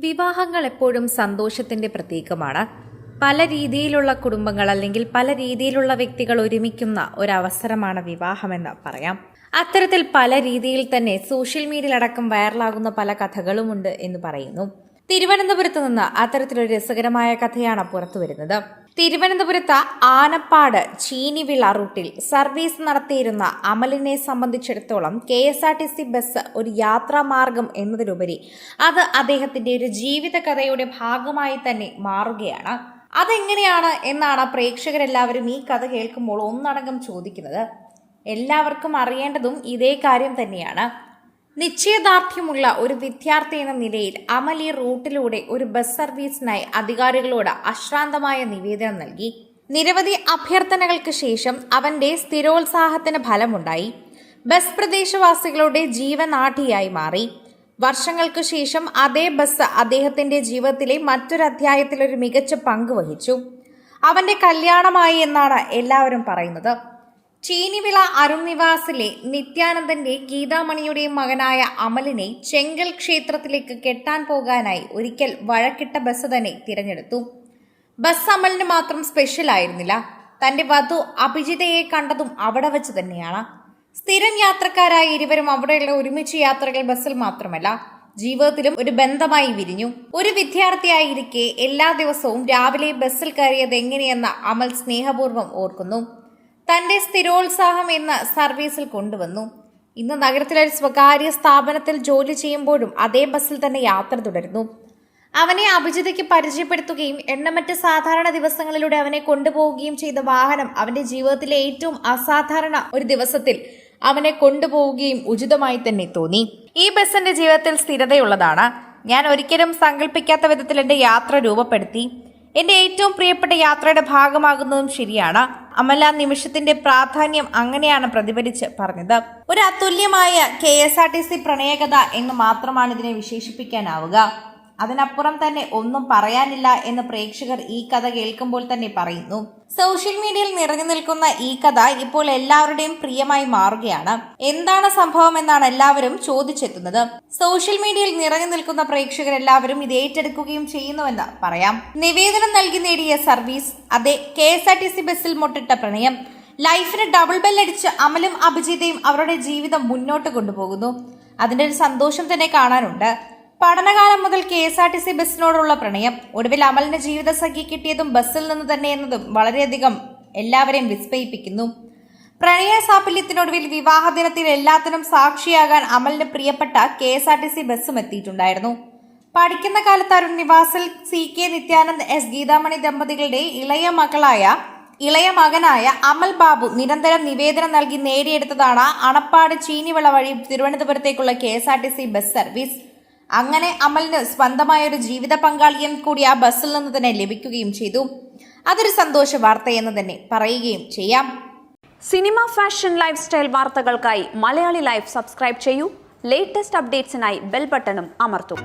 വിവാഹങ്ങൾ എപ്പോഴും സന്തോഷത്തിന്റെ പ്രതീകമാണ്. പല രീതിയിലുള്ള കുടുംബങ്ങൾ അല്ലെങ്കിൽ പല രീതിയിലുള്ള വ്യക്തികൾ ഒരുമിക്കുന്ന ഒരവസരമാണ് വിവാഹമെന്ന് പറയാം. അത്തരത്തിൽ പല രീതിയിൽ തന്നെ സോഷ്യൽ മീഡിയയിലടക്കം വൈറലാകുന്ന പല കഥകളുമുണ്ട് എന്ന് പറയുന്നു. തിരുവനന്തപുരത്ത് നിന്ന് അത്തരത്തിലൊരു രസകരമായ കഥയാണ് പുറത്തുവരുന്നത്. തിരുവനന്തപുരത്ത് ആനപ്പാട് ചീനിവിള റൂട്ടിൽ സർവീസ് നടത്തിയിരുന്ന അമലിനെ സംബന്ധിച്ചിടത്തോളം K S R T C bus ഒരു യാത്രാമാർഗം എന്നതിലുപരി അത് അദ്ദേഹത്തിന്റെ ഒരു ജീവിതകഥയുടെ ഭാഗമായി തന്നെ മാറുകയാണ്. അതെങ്ങനെയാണ് എന്നാണ് പ്രേക്ഷകരെല്ലാവരും ഈ കഥ കേൾക്കുമ്പോൾ ഒന്നടങ്കം ചോദിക്കുന്നത്. എല്ലാവർക്കും അറിയേണ്ടതും ഇതേ കാര്യം തന്നെയാണ്. നിശ്ചയദാർഢ്യമുള്ള ഒരു വിദ്യാർത്ഥി എന്ന നിലയിൽ അമൽ ഈ റൂട്ടിലൂടെ ഒരു ബസ് സർവീസിനായി അധികാരികളോട് അശ്രാന്തമായ നിവേദനം നൽകി. നിരവധി അഭ്യർത്ഥനകൾക്ക് ശേഷം അവന്റെ സ്ഥിരോത്സാഹത്തിന് ഫലമുണ്ടായി. ബസ് പ്രദേശവാസികളുടെ ജീവനാഠിയായി മാറി. വർഷങ്ങൾക്ക് ശേഷം അതേ ബസ് അദ്ദേഹത്തിന്റെ ജീവിതത്തിലെ മറ്റൊരു അധ്യായത്തിൽ ഒരു മികച്ച പങ്ക് വഹിച്ചു. അവന്റെ കല്യാണമായി എന്നാണ് എല്ലാവരും പറയുന്നത്. ചീനിവിള അരുൺ നിവാസിലെ നിത്യാനന്ദന്റെ ഗീതാമണിയുടെ മകനായ അമലിനെ ചെങ്കൽ ക്ഷേത്രത്തിലേക്ക് കെട്ടാൻ പോകാനായി ഒരിക്കൽ വഴക്കിട്ട ബസ് തന്നെ തിരഞ്ഞെടുത്തു. ബസ് അമലിന് മാത്രം സ്പെഷ്യൽ ആയിരുന്നില്ല തന്റെ വധു അഭിജിതയെ കണ്ടതും അവിടെ വെച്ച് തന്നെയാണ്. സ്ഥിരം യാത്രക്കാരായ ഇരുവരും അവിടെയുള്ള ഒരുമിച്ച് യാത്രകൾ ബസ്സിൽ മാത്രമല്ല ജീവിതത്തിലും ഒരു ബന്ധമായി വിരിഞ്ഞു. ഒരു വിദ്യാർത്ഥിയായിരിക്കെ എല്ലാ ദിവസവും രാവിലെ ബസ്സിൽ കയറിയത് എങ്ങനെയെന്ന് അമൽ സ്നേഹപൂർവം ഓർക്കുന്നു. തന്റെ സ്ഥിരോത്സാഹം എന്ന സർവീസിൽ കൊണ്ടുവന്നു. ഇന്ന് നഗരത്തിലെ ഒരു സ്വകാര്യ സ്ഥാപനത്തിൽ ജോലി ചെയ്യുമ്പോഴും അതേ ബസ്സിൽ തന്നെ യാത്ര തുടരുന്നു. അവനെ അഭിജിതയ്ക്ക് പരിചയപ്പെടുത്തുകയും എണ്ണമറ്റ സാധാരണ ദിവസങ്ങളിലൂടെ അവനെ കൊണ്ടുപോവുകയും ചെയ്ത വാഹനം അവന്റെ ജീവിതത്തിലെ ഏറ്റവും അസാധാരണ ഒരു ദിവസത്തിൽ അവനെ കൊണ്ടുപോവുകയും ഉചിതമായി തന്നെ തോന്നി. ഈ ബസ് എന്റെ ജീവിതത്തിൽ സ്ഥിരതയുള്ളതാണ്. ഞാൻ ഒരിക്കലും സങ്കല്പിക്കാത്ത വിധത്തിൽ എന്റെ യാത്ര രൂപപ്പെടുത്തി. എന്റെ ഏറ്റവും പ്രിയപ്പെട്ട യാത്രയുടെ ഭാഗമാകുന്നതും ശരിയാണ്. അമല നിമിഷത്തിന്റെ പ്രാധാന്യം അങ്ങനെയാണ് പ്രതിഫലിച്ച് പറഞ്ഞത്. ഒരു അതുല്യമായ K S R T C പ്രണയകഥ എന്ന് മാത്രമാണ് ഇതിനെ വിശേഷിപ്പിക്കാനാവുക. അതിനപ്പുറം തന്നെ ഒന്നും പറയാനില്ല എന്ന് പ്രേക്ഷകർ ഈ കഥ കേൾക്കുമ്പോൾ തന്നെ പറയുന്നു. സോഷ്യൽ മീഡിയയിൽ നിറഞ്ഞു നിൽക്കുന്ന ഈ കഥ ഇപ്പോൾ എല്ലാവരുടെയും പ്രിയമായി മാറുകയാണ്. എന്താണ് സംഭവം എന്നാണ് എല്ലാവരും ചോദിച്ചെത്തുന്നത്. സോഷ്യൽ മീഡിയയിൽ നിറഞ്ഞു നിൽക്കുന്ന പ്രേക്ഷകർ എല്ലാവരും ഇത് ഏറ്റെടുക്കുകയും ചെയ്യുന്നുവെന്ന് പറയാം. നിവേദനം നൽകി നേടിയ സർവീസ് അതെ K S R T C ബസ്സിൽ മുട്ടിട്ട പ്രണയം. ലൈഫിന് ഡബിൾ ബെല്ലടിച്ച് അമലും അഭിജിതയും അവരുടെ ജീവിതം മുന്നോട്ട് കൊണ്ടുപോകുന്നു. അതിന്റെ ഒരു സന്തോഷം തന്നെ കാണാനുണ്ട്. പഠനകാലം മുതൽ K S R T C ബസ്സിനോടുള്ള പ്രണയം. ഒടുവിൽ അമലിന് ജീവിതസഖി കിട്ടിയതും ബസ്സിൽ നിന്ന് തന്നെ എന്നതും വളരെയധികം എല്ലാവരെയും വിസ്മയിപ്പിക്കുന്നു. പ്രണയ സാഫല്യത്തിനൊടുവിൽ വിവാഹ ദിനത്തിൽ എല്ലാത്തിനും സാക്ഷിയാകാൻ അമലിന് പ്രിയപ്പെട്ട K S R T C ബസ്സും എത്തിയിട്ടുണ്ടായിരുന്നു. പഠിക്കുന്ന കാലത്ത് Arun നിവാസിൽ C K Nithyanand S Geethamani ദമ്പതികളുടെ ഇളയ മകളായ ഇളയ മകനായ അമൽ ബാബു നിരന്തരം നിവേദനം നൽകി നേടിയെടുത്തതാണ് അണപ്പാട് ചീനിവിള വഴി തിരുവനന്തപുരത്തേക്കുള്ള K S R T C bus service. അങ്ങനെ അമലിന് സ്വന്തമായ ഒരു ജീവിത പങ്കാളിയും കൂടി ആ ബസ്സിൽ നിന്ന് തന്നെ ലഭിക്കുകയും ചെയ്തു. അതൊരു സന്തോഷ വാർത്തയെന്ന് തന്നെ പറയുകയും ചെയ്യാം. സിനിമ ഫാഷൻ ലൈഫ് സ്റ്റൈൽ വാർത്തകൾക്കായി മലയാളി ലൈഫ് സബ്സ്ക്രൈബ് ചെയ്യൂ. ലേറ്റസ്റ്റ് അപ്ഡേറ്റ്സിനായി ബെൽ ബട്ടണും അമർത്തും.